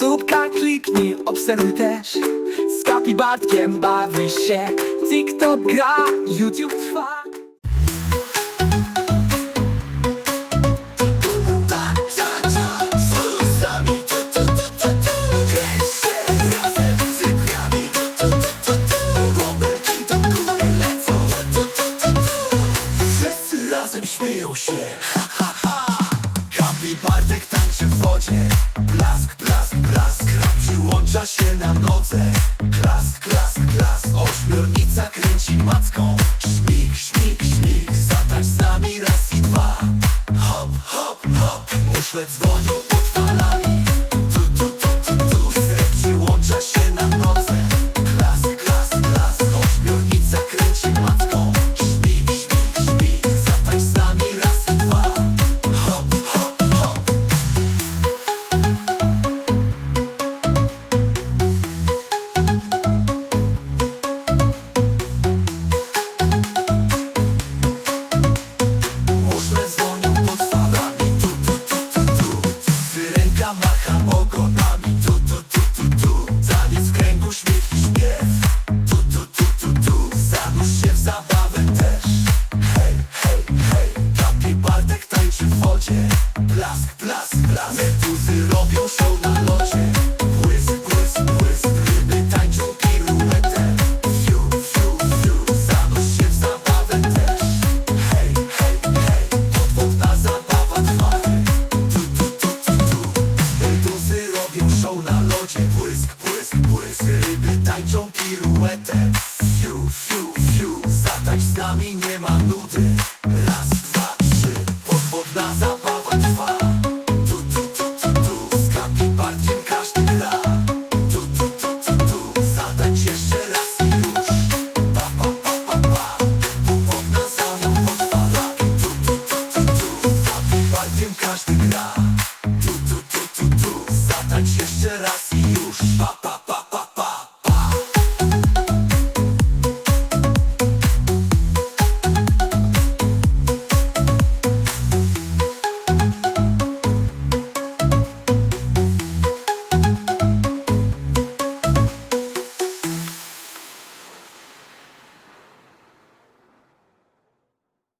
Subka kliknij, obserwuj też. Z Kapi Bartkiem bawi się. TikTok gra, YouTube trwa. Razem śmieją się. Ha, ha, ha. Kampi Bartek tańczy w wodzie. Blask, przyłącza się na nodze. Klask, klask, klask. Ośmiornica kręci macką. Śmig, śmig, śmig Zatańcz z nami raz i dwa. Hop, hop, hop. Muszle dzwonią poetę Fiu, fiu, fiu Zatańcz z nami, nie ma nudy Raz, dwa, trzy Podwodna zabawa trwa Tu, tu, tu, tu, tu Z kapibarkiem każdy gra Tu, tu, tu, tu, tu jeszcze raz i już Pa, pa, pa, pa, pa Podwodna zabawa odpala Tu, tu, tu, tu, tu Z kapibarkiem każdy gra Tu, tu, tu, tu, tu Zatańcz jeszcze raz.